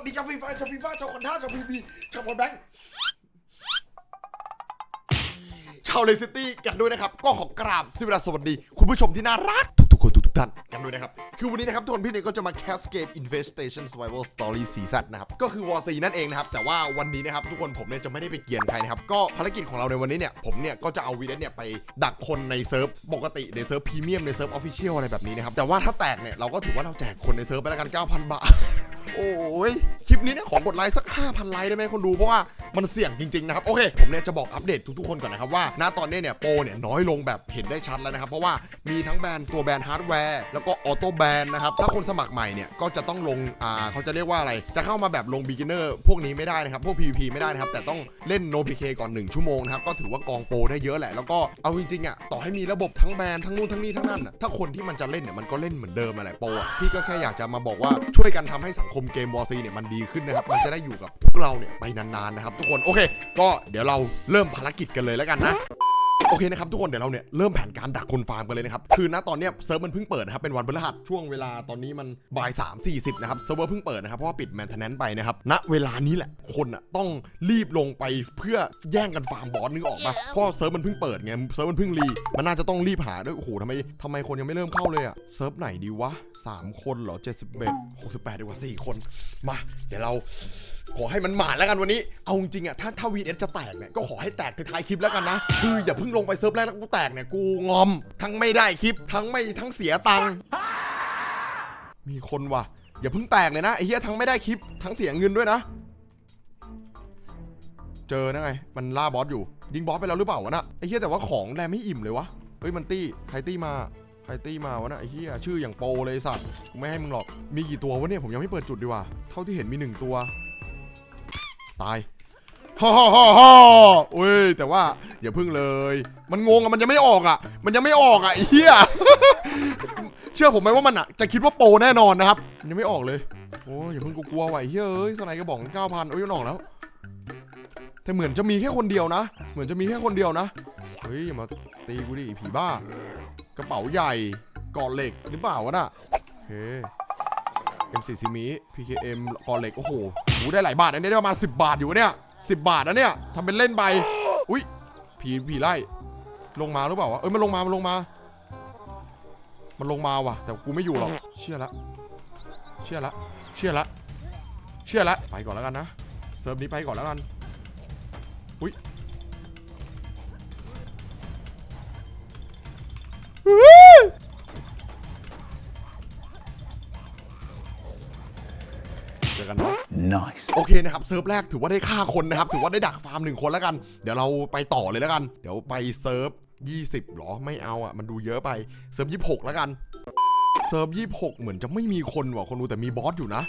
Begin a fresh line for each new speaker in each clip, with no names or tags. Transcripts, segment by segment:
วัสดีชาวฟีฟ่าชาวฟีฟ่าชาวคอนท่าชาวพีบีชาวบอลแบงค์ชาวเลสตี้กันด้วยนะครับ ก็ขอกราบสวัสดี คุณผู้ชมที่น่ารักทุกๆคนทุกๆท่านกันด้วยนะครับ คือวันนี้นะครับทุกคนพี่เนี่ยก็จะมา Cascade Infestation Survival Story Season นะครับ ก็คือวอร์ซีนั่นเองนะครับ แต่ว่าวันนี้นะครับ ทุกคนผมเนี่ยจะไม่ได้ไปเกียนใครนะครับ ก็ภารกิจของเราในวันนี้เนี่ย ผมเนี่ย ก็จะเอาวีเดนเนี่ย ไปดักคนในเซิร์ฟปกติในเซิร์ฟพรีเมียมในเซิร์ฟออฟฟิเชียลอะไรแบบนี้นะครับแต่ว่าถ้าแตกเนี่ยเราก็ถือว่าเราแจกคนในเซิร์ฟไปแล้วกัน9,000บาท โอ้ยคลิปนี้เนี่ยขอกดไลค์สัก 5,000 ไลค์ได้ไหมคนดูเพราะว่ามันเสี่ยงจริง ๆ นะครับ โอเค ผมเนี่ยจะบอกอัปเดตทุก ๆ คนก่อนนะครับว่าณตอนนี้เนี่ยโปรเนี่ยน้อยลงแบบเห็นได้ชัดแล้วนะครับ เพราะว่ามีทั้งแบรนด์ตัวแบรนด์ฮาร์ดแวร์แล้วก็ออโต้แบรนด์นะครับ ถ้าคนสมัครใหม่เนี่ยก็จะต้องลงอ่าเขาจะเรียกว่าอะไร จะเข้ามาแบบลง beginner พวกนี้ไม่ได้นะครับ พวก PVP ไม่ได้นะครับ แต่ต้องเล่น no PK ก่อน 1 ชั่วโมงนะครับก็ถือว่ากองโปรได้เยอะแหละแล้วก็เอาจริงๆอะต่อให้มีระบบทั้งแบรนด์ทั้งนู่นทั้งนี่ทั้งนั่นถ้าคนที่มันจะเล่นเนี่ยมันก็เล่นเหมือนเดิมอะแหละโปรอะพี่ก็แค่อยากจะมาบอกว่าช่วยกันทำให้สังคมเกมวอร์ซีเนี่ยมันดีขึ้นนะครับ มันจะได้อยู่กับพวกเราเนี่ยไปนานๆนะครับ ทุกคน โอเค ก็เดี๋ยวเราเริ่มภารกิจกันเลยแล้วกันนะ โอเคนะครับทุกคนเดี๋ยวเราเนี่ยเริ่มแผนการดักคนฟาร์มกันเลยนะครับคือณตอนเนี้ยเซิร์ฟมันเพิ่งเปิดนะครับเป็นวันพฤหัสช่วงเวลาตอนนี้มันบ่าย3 40นะครับเซิร์ฟเวอร์เพิ่งเปิดนะครับเพราะว่าปิดแมนเทนแนนไปนะครับณเวลานี้แหละคนอะต้องรีบลงไปเพื่อแย่งกันฟาร์มบอสนึกออกปะเพราะเซิร์ฟมันเพิ่งเปิดไงเซิร์ฟมันเพิ่งรีมันน่าจะต้องรีบหาด้วยโอ้โหทำไมทำไมคนยังไม่เริ่มเข้าเลยอะเซิร์ฟไหนดีวะสามคนเหรอ71 68ดีกว่าสี่คนมา เดี๋ยวเราขอให้มันหมาดแล้วกันวันนี้ เอาจริงๆอะถ้าถ้าวีเอสจะแตกเนี่ยก็ขอให้แตกท้ายคลิปแล้วกันนะคืออย่าเพิ่งลงไปเซิร์ฟแรกแล้วกูแตกเนี่ยกูงอม ทั้งไม่ได้คลิปทั้งไม่ทั้งเสียตังค์มีคนว่ะอย่าเพิ่งแตกเลยนะไอ้เหี้ยทั้งไม่ได้คลิปทั้งเสียเงินด้วยนะ เจอนะไง มันล่าบอสอยู่ยิงบอสไปแล้วหรือเปล่าวะน่ะไอ้เหี้ยแต่ว่าของแรไม่อิ่มเลยวะเฮ้ยมันตี้ใครตี้มาใครตี้มาวะน่ะไอ้เหี้ยชื่ออย่างโปเลยสัตว์กูไม่ให้มึงหรอกมีกี่ตัววะเนี่ยผมยังไม่เปิดจุดดีกว่าเท่าที่เห็นมีหนึ่งตัว ตาย ฮ่าฮ่าฮ่าฮ่าเว้ยแต่ว่าอย่าพึ่งเลย มันงงอะมันยังไม่ออกอะมันยังไม่ออกอะเหี้ยเชื่อผมไหมว่ามันอะจะคิดว่าโปรแน่นอนนะครับมันยังไม่ออกเลยโอ้ยอย่าเพิ่งกลัวไอ้เฮ้ยเอ้ยสไนก็บอกเก้าพันโอ้ยมันออกแล้ว แต่เหมือนจะมีแค่คนเดียวนะ เหมือนจะมีแค่คนเดียวนะเฮ้ยอย่ามาตีกูดิผีบ้า กระเป๋าใหญ่กอเหล็กหรือเปล่าวะน่ะโอเค M4 ซิมิ PKM กอเหล็กโอ้โหได้หลายบาทอันนี้ได้ประมาณ10 บาทอยู่เนี่ย 10 บาทนะเนี่ยทำเป็นเล่นไปอุ้ยผีผีไล่ลงมาหรือเปล่าวะเอ้ยมันลงมามันลงมา มันลงมาว่ะ แต่กูไม่อยู่หรอกเชื่อละเชื่อละเชื่อละเชื่อละไปก่อนแล้วกันนะเซิร์ฟนี้ไปก่อนแล้วกันอุ้ย จอกันเนาะ
Nice.
โอเคนะครับเซิร์ฟแรกถือว่าได้ฆ่าคนนะครับ ถือว่าได้ดักฟาร์มหนึ่งคนแล้วกัน เดี๋ยวเราไปต่อเลยแล้วกัน เดี๋ยวไปเซิร์ฟ20หรอ ไม่เอาอะ มันดูเยอะไป เซิร์ฟ26 แล้วกัน เซิร์ฟ26 เหมือนจะไม่มีคนว่ะ คนดูแต่มีบอสอยู่นะ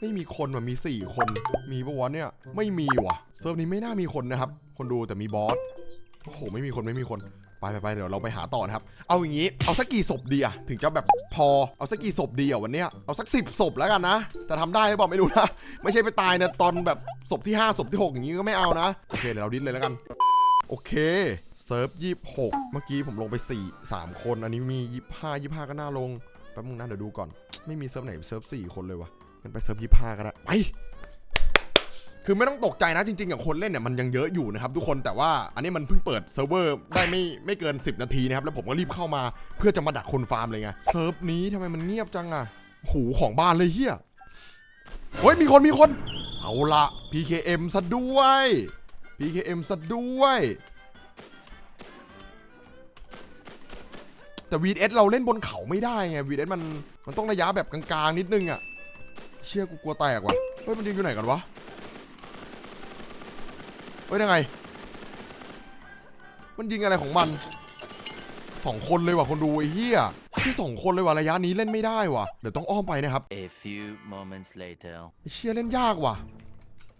ไม่มีคนว่ะมี 4 คน มีปะวะเนี่ย ไม่มีว่ะ เซิร์ฟนี้ไม่น่ามีคนนะครับ คนดูแต่มีบอส โอ้โห ไม่มีคนไม่มีคน ไปไปไปเดี๋ยวเราไปหาต่อนะครับ เอาอย่างนี้ เอาสักกี่ศพดีอะถึงจะแบบพอ เอาสักกี่ศพดีอะวันเนี้ย เอาสักสิบศพแล้วกันนะ จะทำได้หรือเปล่าไม่รู้นะ ไม่ใช่ไปตายนะตอนแบบศพที่5ศพที่ 6 อย่างนี้ก็ไม่เอานะ โอเคเดี๋ยวเราดิ้นเลยแล้วกัน โอเคเซิร์ฟยี่หกเมื่อกี้ผมลงไป 4 3 คน อันนี้มียี่ห้ายี่ห้าก็น่าลง แป๊บนึงนะเดี๋ยวดูก่อน ไม่มีเซิร์ฟไหนเซิร์ฟ4คนเลยวะมันไปเซิร์ฟยี่ห้าก็ได้ ไป คือไม่ต้องตกใจนะจริงๆกับคนเล่นเนี่ยมันยังเยอะอยู่นะครับทุกคนแต่ว่าอันนี้มันเพิ่งเปิดเซิร์ฟเวอร์ได้ไม่ไม่เกิน 10 นาทีนะครับแล้วผมก็รีบเข้ามาเพื่อจะมาดักคนฟาร์มเลยไงเซิร์ฟนี้ทำไมมันเงียบจังอะหูของบ้านเลยเฮียเฮ้ยมีคนมีคน เอาละ PKM ซะด้วย PKM ซะด้วย แต่ VS เราเล่นบนเขาไม่ได้ไง VS มันมันต้องระยะแบบกลางๆนิดนึงอะเชี่ยกูกลัวแตกว่ะเฮ้ยมันยิงอยู่ไหนกันวะ เฮ้ยยังไง มันยิงอะไรของมันสองคนเลยว่ะคนดูไอ้เหี้ยที่สองคนเลยว่ะระยะนี้เล่นไม่ได้ว่ะเดี๋ยวต้องอ้อมไปนะครับ
A few moments later.
ไอ้เชี่ยเล่นยากว่ะ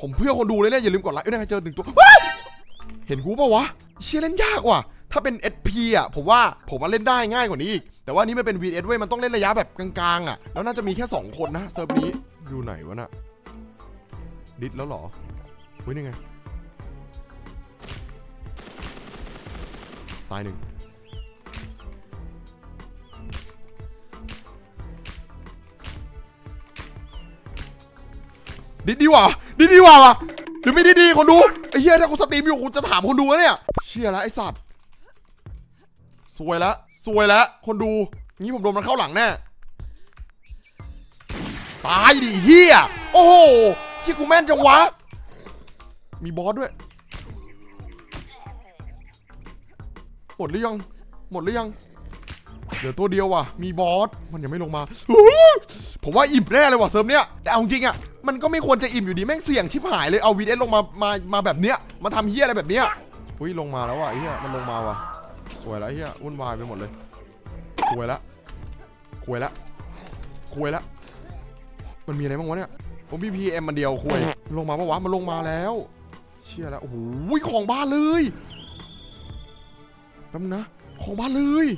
ผมเพื่อคนดูเลยเนี่ยอย่าลืมกดไลค์เอ้ยยังไงเจอหนึ่งตัวว้ายเห็นกูเปล่าวะไอ้เชี่ยเล่นยากว่ะ ถ้าเป็น SP อะผมว่าผมว่าเล่นได้ง่ายกว่านี้อีกแต่ว่านี่มันเป็น VS เว้ยมันต้องเล่นระยะแบบกลางๆอะแล้วน่าจะมีแค่สองคนนะเซิร์ฟนี้อยู่ไหนวะน่ะดิดแล้วเหรอเฮ้ยนี่ไง ตายหนึ่งดิดดีว่าดิดดีว่าวะหรือไม่ดีดีคนดูไอ้เหี้ยถ้ากูสตรีมอยู่กูจะถามคนดูแล้วเนี่ย เชี่ยแล้วไอ้สัตว์สวยแล้วสวยแล้วคนดูงี้ผมโดนมันเข้าหลังแน่ตายดิเฮียโอ้โหที่กูแม่นจังวะ มีบอสด้วย หมดหรือยัง หมดหรือยัง เหลือตัวเดียวว่ะ มีบอส มันยังไม่ลงมา ผมว่าอิ่มแน่เลยว่ะเซิร์ฟเนี้ย แต่เอาจริงอะ มันก็ไม่ควรจะอิ่มอยู่ดีแม่งเสี่ยงชิบหายเลย เอาวีเอสลงมา มา มาแบบเนี้ย มาทำเฮียอะไรแบบเนี้ยอุ้ยลงมาแล้วว่ะเฮียมันลงมาว่ะ สวยแล้วเฮียวุ่นวายไปหมดเลยสวยแล้วคุยแล้วคุยแล้วมันมีอะไรบ้างวะเนี่ย ผมพีพีเอ็มมันเดียวคุยลงมาปะวะ มันลงมาแล้ว เชี่ยแล้ว โอ้โหของบ้านเลย แป๊บนะของบ้านเลย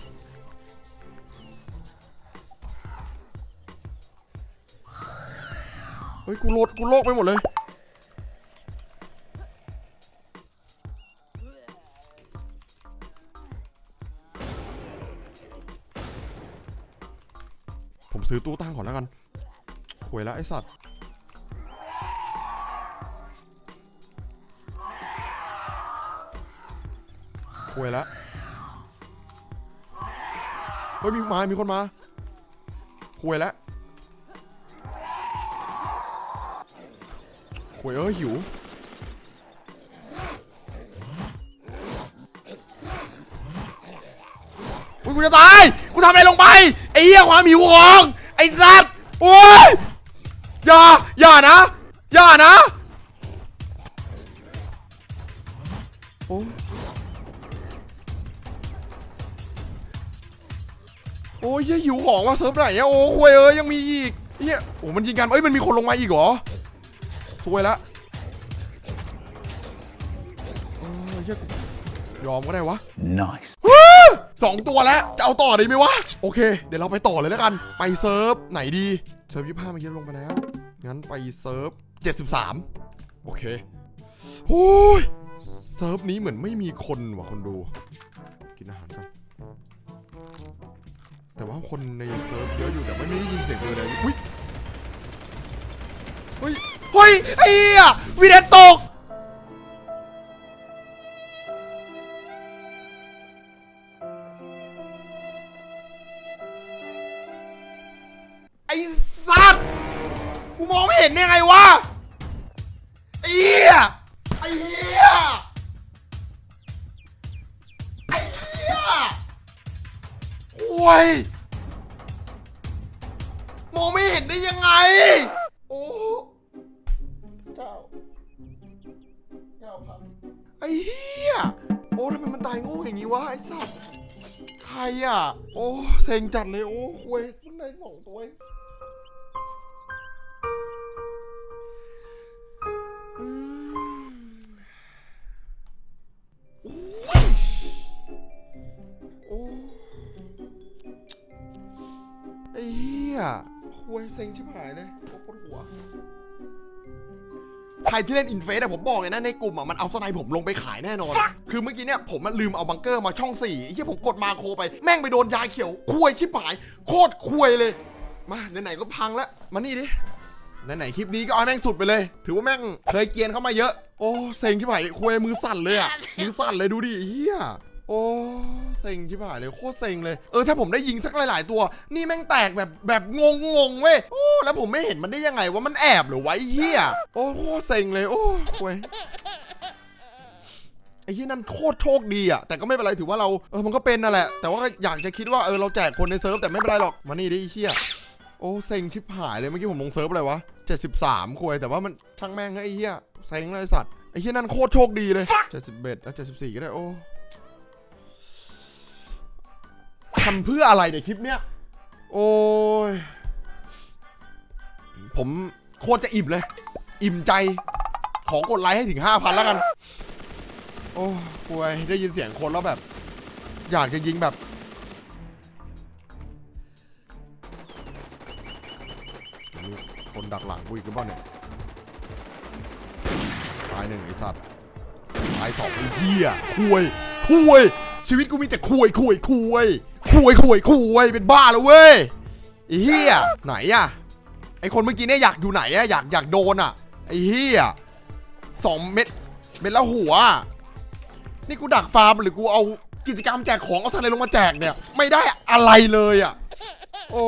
เฮ้ย กูโลดกูโลกไปหมดเลย ผมซื้อตู้ตั้งก่อนแล้วกันหวยแล้วไอสัตว์หวยแล้ว เฮ้ยมีมา มีคนมาหวยแล้วหวยเอ้ยหิว อุ้ยกูจะตาย กูทำอะไรลงไป ไอ้เหี้ยความหิวของ ไอ้สัตว์ โอ้ย อย่า อย่านะ อย่านะ โอ้ยเหี้ยหิวของว่ะเซิร์ฟไหนเนี่ยโอ้ควยเอ้ยยังมีอีกเหี้ยโอ้มันยิงกันเอ้ยมันมีคนลงมาอีกเหรอสวยละเออเหี้ยยอมก็ได้วะ
Nice.
สองตัวแล้ว จะเอาต่อดีไหมวะ โอเค เดี๋ยวเราไปต่อเลยแล้วกัน ไปเซิร์ฟ ไหนดี เซิร์ฟยี่ห้าเมื่อกี้ลงไปแล้ว งั้นไปเซิร์ฟเจ็ดสิบสามโอเคโอ้ย เซิร์ฟนี้เหมือนไม่มีคนว่ะคนดู กินอาหารก่อน แต่ว่าคนในเซิร์ฟเยอะอยู่แต่ไม่ได้ยินเสียงเลยเลยอุ้ยเฮ้ยเฮ้ยไอ้เหี้ยวีเดนตกไอ้สัตว์กูมองไม่เห็นได้ไงวะไอ้เหี้ยไอ้เหี้ย โอ้ยมองไม่เห็นได้ยังไง โอ้เจ้าเจ้าครับไอ้เหี้ยโอ้ทำไมมันตายโง่อย่างนี้วะไอ้สัตว์ใครอะ โอ้เซ็งจัดเลยโอ้ควยมันได้สองตัว อ้เหี้ยควยเซ็งชิบหายเลยโอ้ปวดหัว ใครที่เล่นอินเฟสอะผมบอกเลยนะในกลุ่มอะมันเอาสไนผมลงไปขายแน่นอน คือเมื่อกี้เนี่ยผมมันลืมเอาบังเกอร์มาช่องสี่ไอ้ที่ผมกดมาโคไป แม่งไปโดนยาเขียวคุยชิบหาย โคตรคุยเลย มาไหนๆก็พังแล้ว มานี่ดิไหนๆคลิปนี้ก็เอาแม่งสุดไปเลย ถือว่าแม่งเคยเกียนเข้ามาเยอะ โอ้เซ็งชิบหายคุยมือสั่นเลยอะมือสั่นเลยดูดิเฮีย โอ้เซ็งชิบหายเลยโคตรเซ็งเลยเออถ้าผมได้ยิงสักหลาย ๆ ตัว นี่แม่งแตกแบบแบบงงงงเว้ยโอ้แล้วผมไม่เห็นมันได้ยังไงว่ามันแอบหรือไว้เฮียโอ้โคตรเซ็งเลยโอ้เว้ยไอ้ที่นั่นโคตรโชคดีอะแต่ก็ไม่เป็นไรถือว่าเราเออมันก็เป็นนั่นแหละ แต่ว่าอยากจะคิดว่าเออเราแจกคนในเซิร์ฟแต่ไม่เป็นไรหรอกมานี่ดิไอ้เหี้ยโอ้เซ็งชิบหายเลยเมื่อกี้ผมลงเซิร์ฟอะไรวะ73คุยแต่ว่ามันช่างแม่งไอ้เหี้ยเซ็งเลยสัตว์ไอ้เหี้ยนั่นโคตรโชคดีเลย71แล้ว74ก็ได้โอ้ ทำเพื่ออะไรเดี๋ยวคลิปเนี้ย โอ้ย ผมโคตรจะอิ่มเลย อิ่มใจ ขอกดไลค์ให้ถึง 5,000 แล้วกัน โอ้ป่วยได้ยินเสียงคนแล้วแบบ อยากจะยิงแบบ คนดักหลังกูอีกหรือเปล่าเนี่ยตายหนึ่งไอสัตว์ตายสองไอ้เหี้ยคุยคุยชีวิตกูมีแต่คุยคุยคุย คุยคุยคุยเป็นบ้าแล้วเว้ยไอ้เหี้ยไหนอะไอคนเมื่อกี้เนี่ยอยากอยู่ไหนอะอยากอยากโดนอะไอ้เหี้ยสองเม็ดเม็ดละหัว นี่กูดักฟาร์มหรือกูเอากิจกรรมแจกของเอาอะไรลงมาแจกเนี่ย ไม่ได้อะไรเลยอะโอ้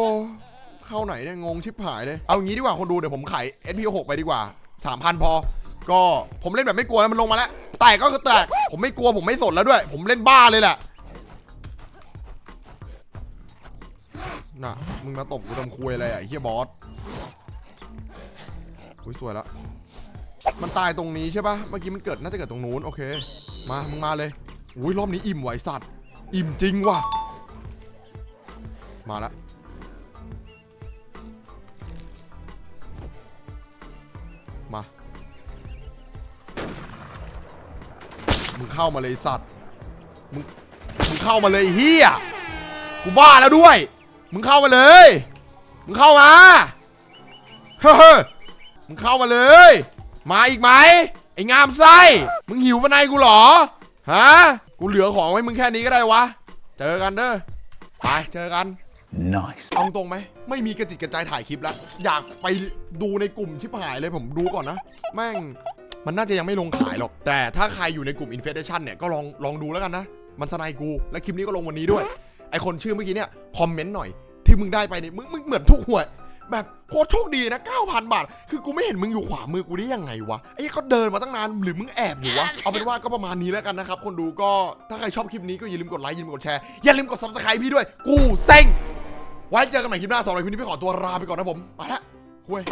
เข้าไหนเนี่ยงงชิบหายเลย เอางี้ดีกว่าคนดูเดี๋ยวผมขาย SP6 ไปดีกว่า3,000พอ ก็ผมเล่นแบบไม่กลัวแล้วมันลงมาแล้ว แตกก็คือแตกผมไม่กลัวผมไม่สนแล้วด้วย ผมเล่นบ้าเลยแหละ น่ะ มึงมาตบกูทำคุยอะไรอะไอ้เฮียบอสอุ้ยสวยแล้วมันตายตรงนี้ใช่ปะเมื่อกี้มันเกิดน่าจะเกิดตรงนู้นโอเค มา มึงมาเลยอุ้ยรอบนี้อิ่มไหวสัตว์ อิ่มจริงว่ะ มาล้วมา มึงเข้ามาเลยสัตว์ มึง มึงเข้ามาเลยเฮียกูบ้าแล้วด้วย มึงเข้ามาเลย มึงเข้ามา เฮ้อมึงเข้ามาเลย มาอีกไหมไอ้งามไส้ มึงหิวปะนายกูเหรอ ฮะ กูเหลือของไว้มึงแค่นี้ก็ได้วะ เจอกันเด้อ ไป เจอกัน
Nice.
เอาตรงไหม ไม่มีกระจิตกระจายถ่ายคลิปแล้ว อยากไปดูในกลุ่มชิบหายเลยผมดูก่อนนะ แม่ง มันน่าจะยังไม่ลงขายหรอก แต่ถ้าใครอยู่ในกลุ่ม Infestation เนี่ยก็ลองลองดูแล้วกันนะ มันสนายกู และคลิปนี้ก็ลงวันนี้ด้วย ไอคนชื่อเมื่อกี้เนี่ยคอมเมนต์หน่อยที่มึงได้ไปเนี่ยมึงมึงเหมือนทุกหวยแบบโคตรโชคดีนะ 9,000 บาท คือกูไม่เห็นมึงอยู่ขวามือกูได้ยังไงวะ ไอ้เขาเดินมาตั้งนานหรือมึงแอบอยู่วะ เอาเป็นว่าก็ประมาณนี้แล้วกันนะครับ คนดูก็ถ้าใครชอบคลิปนี้ก็อย่าลืมกดไลค์ อย่าลืมกดแชร์ อย่าลืมกด subscribe พี่ด้วย กูเซ็ง ไว้เจอกันใหม่คลิปหน้าสำหรับคลิปนี้พี่ขอตัวลาไปก่อนนะผม ไปละคุย